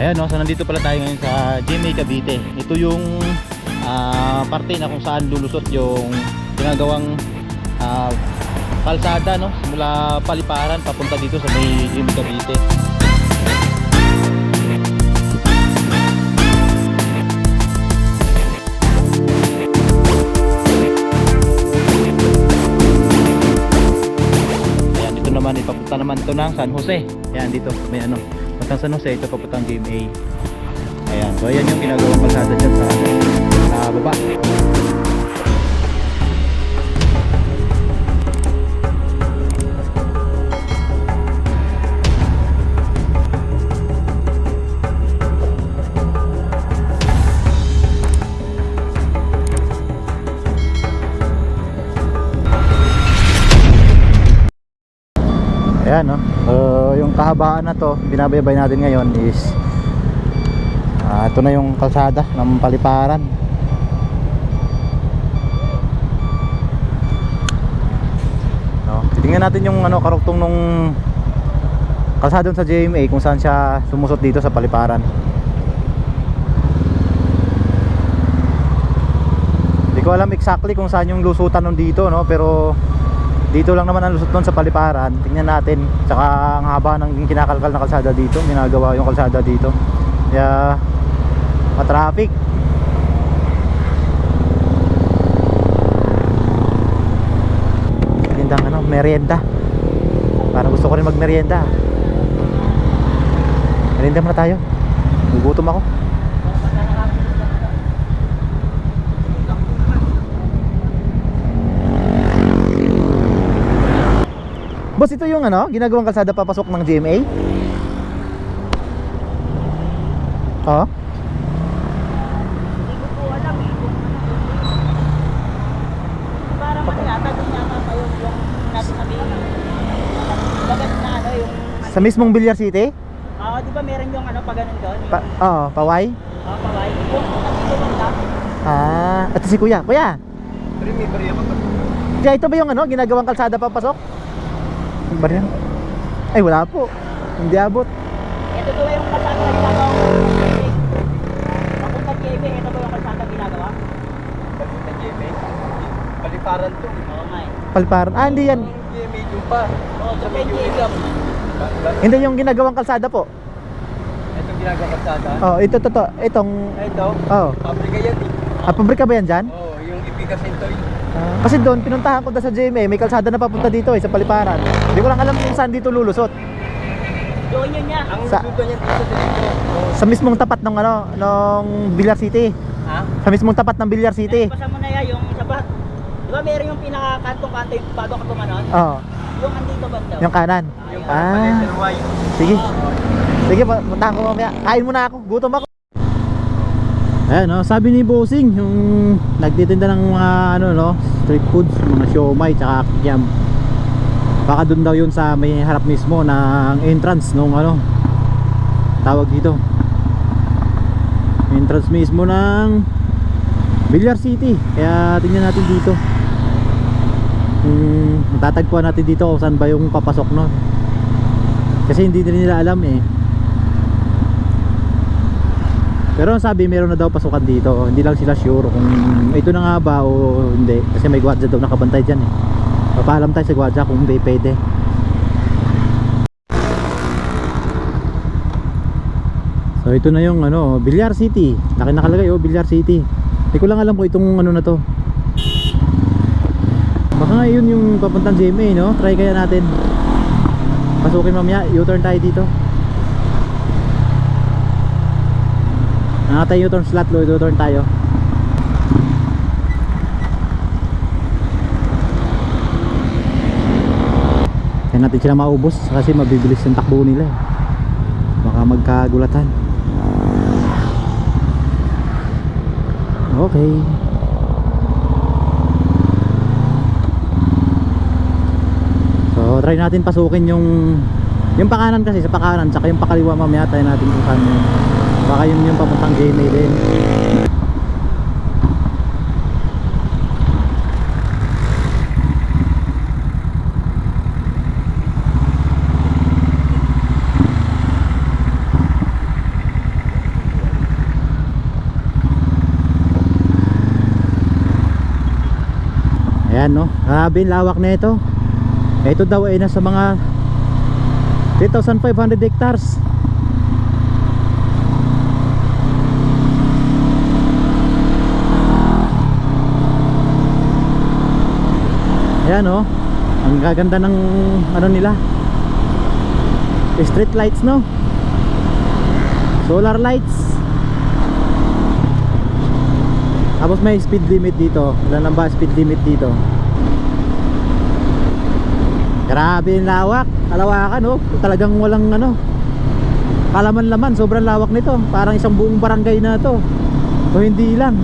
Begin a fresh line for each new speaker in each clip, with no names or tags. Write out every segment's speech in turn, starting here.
Ayan no, so nandito pala tayo ngayon sa GMA Cavite. Ito yung ah, parte na kung saan lulusot yung ginagawang ah, kalsada no, mula Paliparan papunta dito sa may GMA Cavite. Ayan, dito naman ipapunta naman ito ng San Jose. Ayan dito, may ano, papuntang San Jose, ito papuntang GMA. Ayan, so ayan yung ginagawang kalsada dyan sa, sa baba. Kahabaan na to, binabaybay natin ngayon is ah, ito na yung kalsada ng paliparan. No, titingnan natin yung ano karuktong nung kalsada sa JMA kung saan siya sumusot dito sa paliparan. Hindi ko alam exactly kung saan yung lusutan nun dito no, pero dito lang naman ang lusot nun sa paliparan. Tingnan natin. Tsaka ang haba ng kinakalkal na kalsada dito. Ginagawa yung kalsada dito. Kaya matraffic. Tindang ano merienda. Parang gusto ko rin mag merienda merienda muna tayo. Gugutom ako Boss, ito yung ano, ginagawang kalsada papasok ng GMA? Oo.
Po alam eh. Ano ano,
Sa mismong Villar City?
ah, di ba meron yung ano, pa ganun doon?
Pa Oo, Paway?
ah, paway. Yung nandito lang lang.
Ah, ito si Kuya. Kuya! Kaya ito ba yung ano, ginagawang kalsada papasok? Ano ba yan? Ay, wala po. Hindi abot.
Ito ba yung kalsada na ginagawa ko? Papunta GMA, ito ba yung kalsada ginagawa?
Papunta GMA. Paliparan to.
Oo nga eh.
Palparan. Ah, hindi yan.
GMA yung pa.
Oo,
Sa
GMA.
ilap.
Hindi yung ginagawang kalsada po.
Itong ginagawa kalsada.
Oh, ito, to, to. Itong,
Ay, Ito.
oh.
Pabrika yan eh.
Ah, pabrika ba yan dyan?
Oo, yung Ipica Century.
Ah, kasi doon, pinuntahan ko na sa GMA, may kalsada na papunta dito eh, sa Paliparan. Hindi ko lang alam kung saan dito lulusot.
Doon yun niya.
Ang
Sa-
luto niyan dito sa dito. Oo.
Sa mismong tapat ng ano, ng Villar City.
Ha?
Sa mismong tapat ng Villar City.
Pasa mo na yan, yung sa bat. Di ba meron yung pinakakantong-kanto yung bago ka tumanon?
Oo,
Yung andito banda.
yung kanan.
Yung
Ah.
parang letter Y.
Sige. Sige, puntahan ko mamaya. Kain muna ako. Gutom ako. Ayan, no, sabi ni Bossing, yung nagtitinda ng mga ano, no, street foods, mga siomay, tsaka kikiam. Baka doon daw yun sa may harap mismo ng entrance nung ano, tawag dito. Entrance mismo ng Villar City. Kaya tingnan natin dito. Kung matatagpuan natin dito kung saan ba yung papasok nun. Kasi hindi din nila alam eh. Pero sabi meron na daw pasukan dito. Hindi lang sila sure kung ito na nga ba o hindi. Kasi may gwardiya daw nakabantay dyan eh. Papaalam tayo sa gwardiya kung hindi pwede. So ito na yung ano, Villar City. Laki nakalagay oh, Villar City. Hindi ko lang alam kung itong ano na to. Baka nga yun yung papuntang GMA no? Try kaya natin. Pasukin mamaya, U-turn tayo dito. Nakatay U-turn slot, lo, U-turn tayo. Kaya natin sila maubos kasi mabibilis yung takbo nila. eh. Baka magkagulatan. Okay. So try natin pasukin yung yung pakanan kasi sa pakanan tsaka yung pakaliwa mamaya tayo natin kung saan baka yun yung papuntang Gmail din Ayan no, grabe lawak na ito. Ito daw ay nasa mga 3,500 hectares. Ayan no, ang gaganda ng ano nila. Street lights no. Solar lights. Tapos may speed limit dito. Ilan lang ba speed limit dito? Grabe yung lawak. Kalawakan oh. Talagang walang ano. Kalaman-laman. Sobrang lawak nito. Parang isang buong barangay na to. O hindi lang.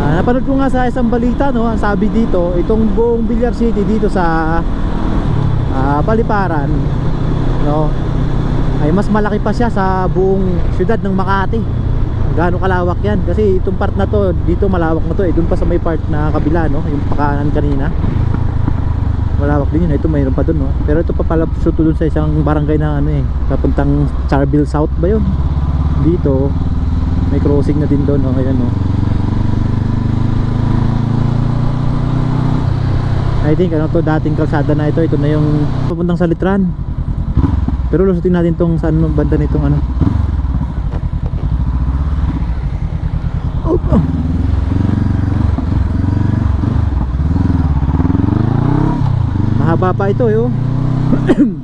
Ah, napanood ko nga sa isang balita no, ang sabi dito, itong buong Villar City dito sa ah, Paliparan no? Ay mas malaki pa siya sa buong syudad ng Makati. Gaano kalawak yan? Kasi itong part na to dito malawak na to eh. Dun pa sa may part na kabila no? Yung pakanan kanina. Malawak din yun. Ito mayroon pa dun no? Pero ito pa pala suto dun sa isang barangay na ano eh. Papuntang Charville South ba yun? Dito may crossing na din doon no? Ayan no I think ano to dating kalsada na ito. Ito na yung papuntang sa Litran. Pero lusutin natin tong saan banda nitong ano. Oh, oh. mahaba pa ito yo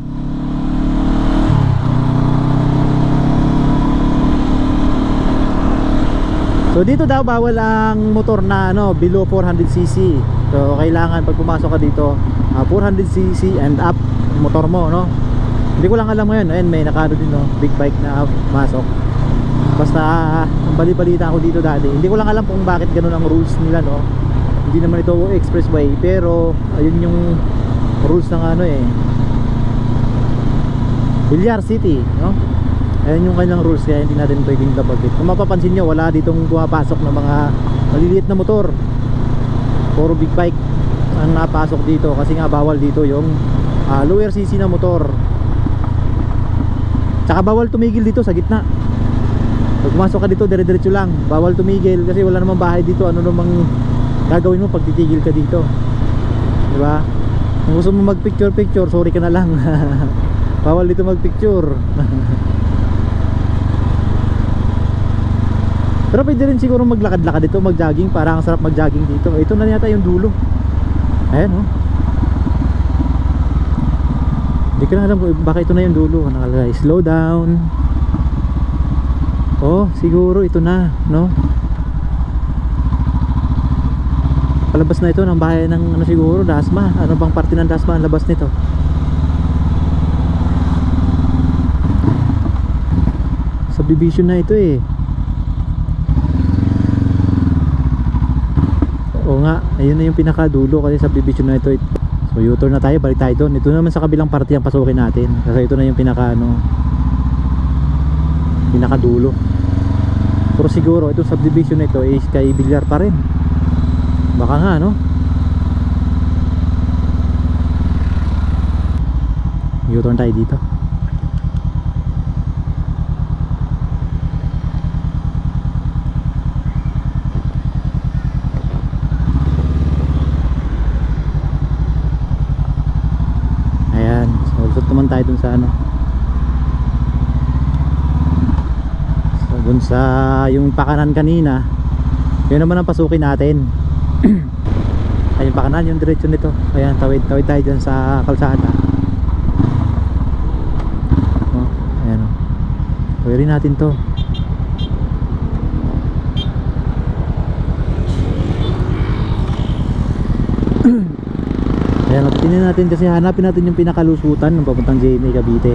So dito daw bawal ang motor na ano below 400cc. So kailangan pag pumasok ka dito ah, 400cc and up motor mo no. Hindi ko lang alam ngayon. Ayun may nakano din no, big bike na pasok. Basta ah, ang bali-balita ako dito dati. Hindi ko lang alam kung bakit ganun ang rules nila no. Hindi naman ito expressway pero ayun yung rules ng ano eh. Villar City, no? Ayan yung kanyang rules kaya hindi natin pwedeng labagit. Kung mapapansin nyo, wala ditong pumapasok na mga maliliit na motor. Puro big bike ang napasok dito kasi nga bawal dito yung ah, lower cc na motor. Tsaka bawal tumigil dito sa gitna. Pag pumasok ka dito, dire-diretso lang. Bawal tumigil kasi wala namang bahay dito. Ano namang gagawin mo pag titigil ka dito. Di ba? Kung gusto mo mag-picture picture, sorry ka na lang. bawal dito mag-picture. Pero pwede rin siguro maglakad-lakad dito, mag-jogging para ang sarap mag-jogging dito. Ito na yata yung dulo. Ayan oh. Hindi ko na alam kung baka ito na yung dulo. Nakalagay, slow down. Oh, siguro ito na, no? Palabas na ito ng bahay ng ano siguro, Dasma. Ano bang parte ng Dasma ang labas nito? Subdivision na ito eh. Oo nga, ayun na yung pinakadulo kasi subdivision na ito. So U-turn na tayo, balik tayo doon. Ito naman sa kabilang parte ang pasukin natin. Kasi ito na yung pinaka ano, pinakadulo. Pero siguro itong subdivision na ito is kay Villar pa rin. Baka nga no. U-turn tayo dito. Ayan, so lusot naman tayo dun sa ano. So dun sa yung pakanan kanina, yun naman ang pasukin natin. Ayun pakanan yung diretso nito. Ayan, tawid tawid tayo dyan sa kalsada. Oh, ayan oh. Tawirin natin to. Ayan, tingnan natin kasi hanapin natin yung pinakalusutan ng papuntang JMA Cavite.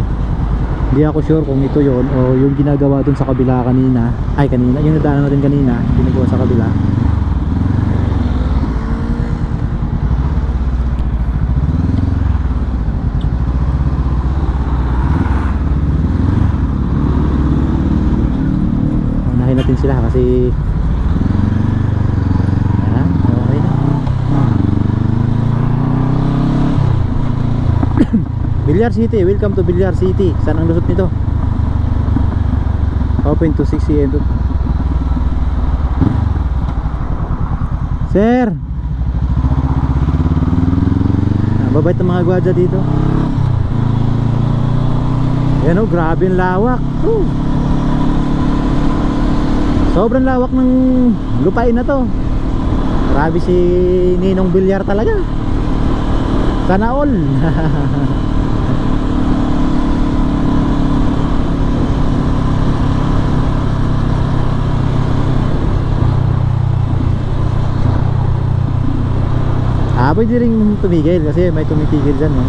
Hindi ako sure kung ito yon o yung ginagawa dun sa kabila kanina. Ay, kanina. Yung nadaanan natin kanina, ginagawa sa kabila. Unahin natin sila kasi Ayan, okay na. Villar City, welcome to Villar City. Saan ang lusot nito? Open to 6 a.m. to- Sir! Ah, Babait ng mga gwadya dito. Yan o, grabe ang lawak. Sobrang lawak ng lupain na to. Grabe si Ninong Bilyar talaga. Sana all. ah, pwede rin tumigil kasi may tumitigil dyan, no?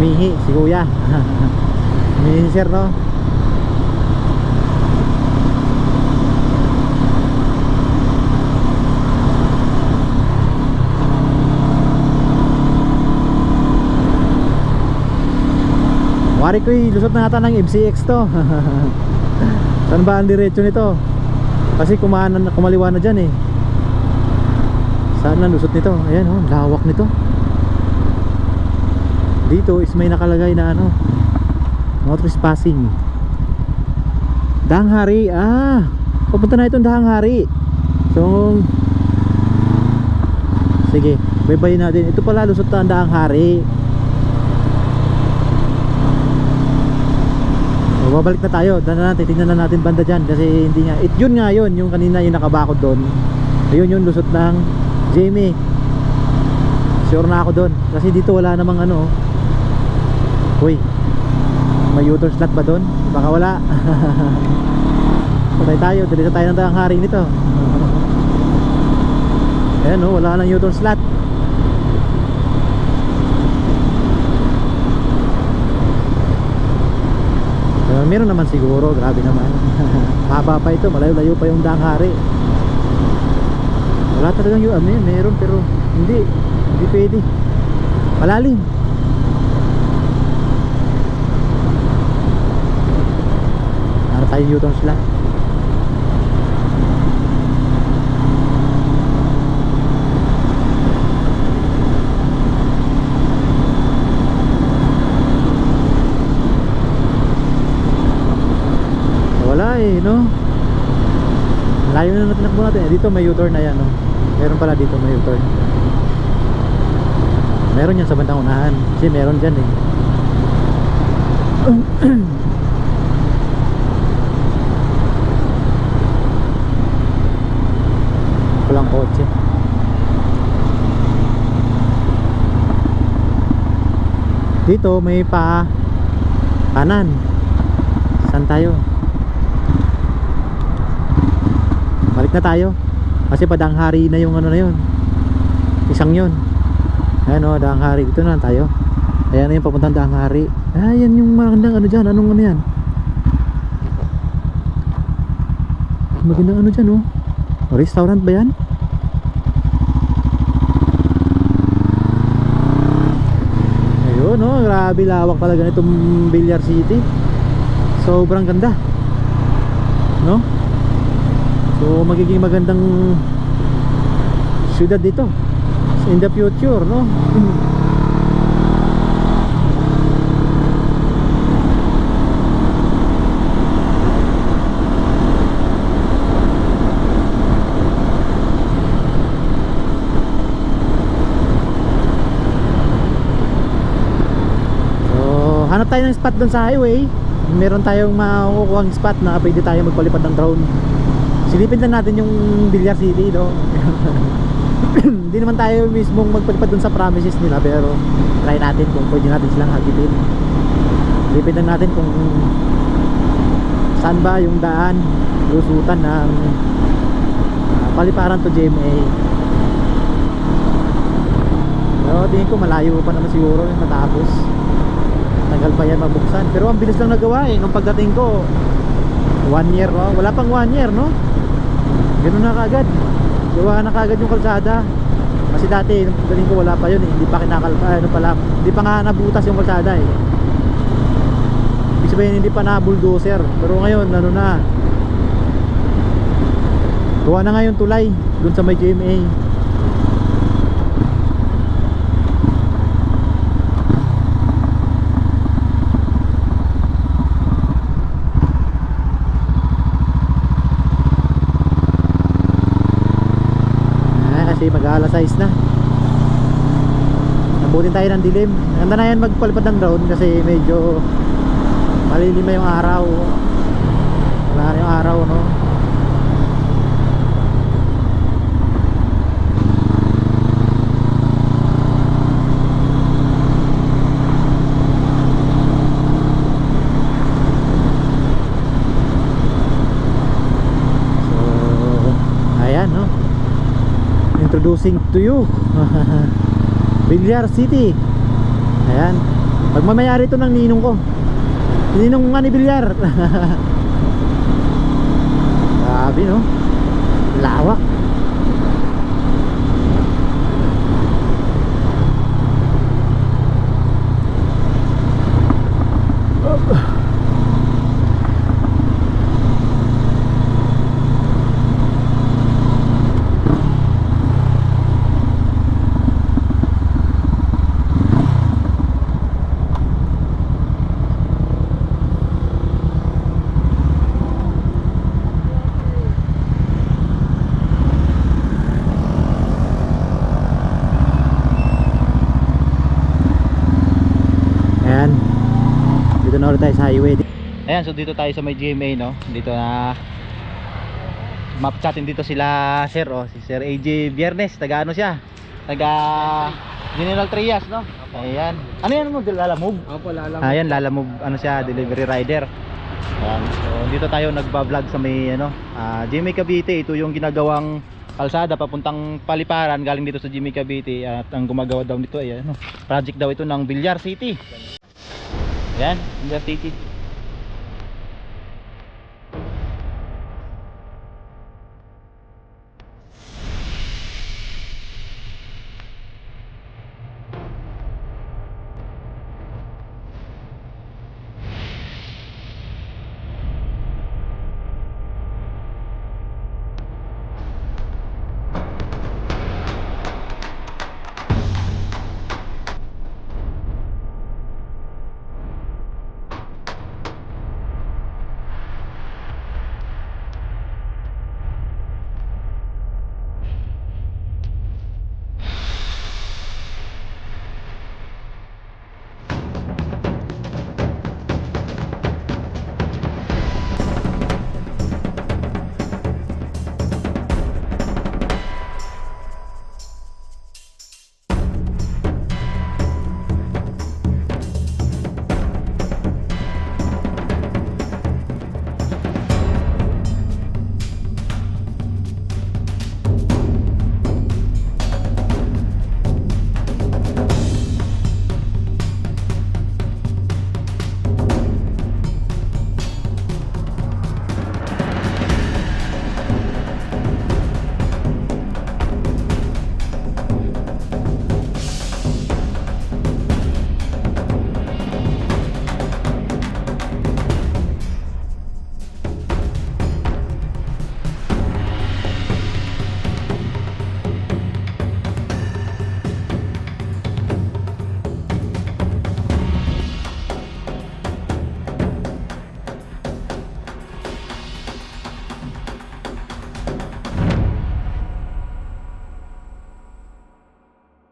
Mihi, si kuya. Mihi, sir, no? Wari ko lusot na nata ng MCX to Saan ba ang diretso nito? Kasi kumanan, kumaliwa na dyan eh Saan lusot nito? Ayan oh, lawak nito Dito is may nakalagay na ano No trespassing Danghari Ah Papunta na itong Danghari So Sige Baybayin natin Ito pala lusot na ang Danghari So, babalik na tayo. Dana natin, tingnan na natin banda dyan kasi hindi nga, it yun nga yun, yung kanina yung nakabakod doon. Ayun yung lusot ng Jamie. Sure na ako doon. Kasi dito wala namang ano. Uy, may U-turn slot ba doon? Baka wala. Patay tayo, dali tayo ng tanghari nito. Ayan o, wala nang U-turn slot. Uh, meron naman siguro, grabe naman. Haba pa ito, malayo-layo pa yung danghari. Wala talagang yung ano meron pero hindi, hindi pwede. Malalim. Para tayo U-turn sila. Wala eh, no? Eh, Dito may U-turn na yan, no? Meron pala dito may U-turn. Meron yan sa bandang unahan. Kasi meron dyan eh. Walang kotse. Dito may pa kanan. Saan tayo? Balik na tayo. Kasi padanghari na yung ano na yun. Isang yun. Ayan o, danghari. Dito na tayo. Ayan na yung papuntang danghari. Ayan yung magandang ano dyan. Anong ano yan? Magandang ano dyan oh. Restaurant ba yan? Ayun oh, grabe lawak talaga nitong Billiard City. Sobrang ganda. No? So magiging magandang syudad dito in the future, no? Hanap tayo ng spot doon sa highway. Meron tayong makukuha spot na pwede tayo magpalipad ng drone. Silipin lang natin yung Villar City, no? Hindi naman tayo mismong magpalipad dun sa promises nila pero try natin kung pwede natin silang hagipin. Silipin lang natin kung saan ba yung daan, lusutan ng ah, paliparan to GMA. Pero tingin ko malayo pa naman siguro yung matapos. Tagal pa yan mabuksan. Pero ang bilis lang nagawa eh. Nung pagdating ko, one year, no? Wala pang one year, no? Ganun na kagad. Gawa na kagad yung kalsada. Kasi dati, nung pagdating ko, wala pa yun eh. Hindi pa kinakalpa, ano pala, hindi pa nga nabutas yung kalsada eh. Ibig sabihin, hindi pa na bulldozer. Pero ngayon, ano na, gawa na nga yung tulay, dun sa may GMA. Kasi mag-aala size na. Nabutin tayo ng dilim. Ganda na yan magpalipad ng drone kasi medyo malilima yung araw. Wala na yung araw, no? So, ayan, no? Introducing to you. Villar City. Ayan. Pagmamayari ito ng ninong ko. Ninong nga ni Villar. Grabe, no? Lawak. Ayan. Sa highway. Ayan, so dito tayo sa may GMA, no? Dito na map chatin dito sila sir oh. Si Sir AJ Biernes taga ano siya? Taga General Trias no? Ayan. Ano yan mo lalamove?
Opo, lalang.
ayan lalamove ano siya delivery rider. Ayan so dito tayo nagba-vlog sa may ano ah, Jimmy Cavite. Ito yung ginagawang kalsada papuntang Paliparan galing dito sa Jimmy Cavite at ang gumagawa daw nito ay ano project daw ito ng Villar City ayan Villar City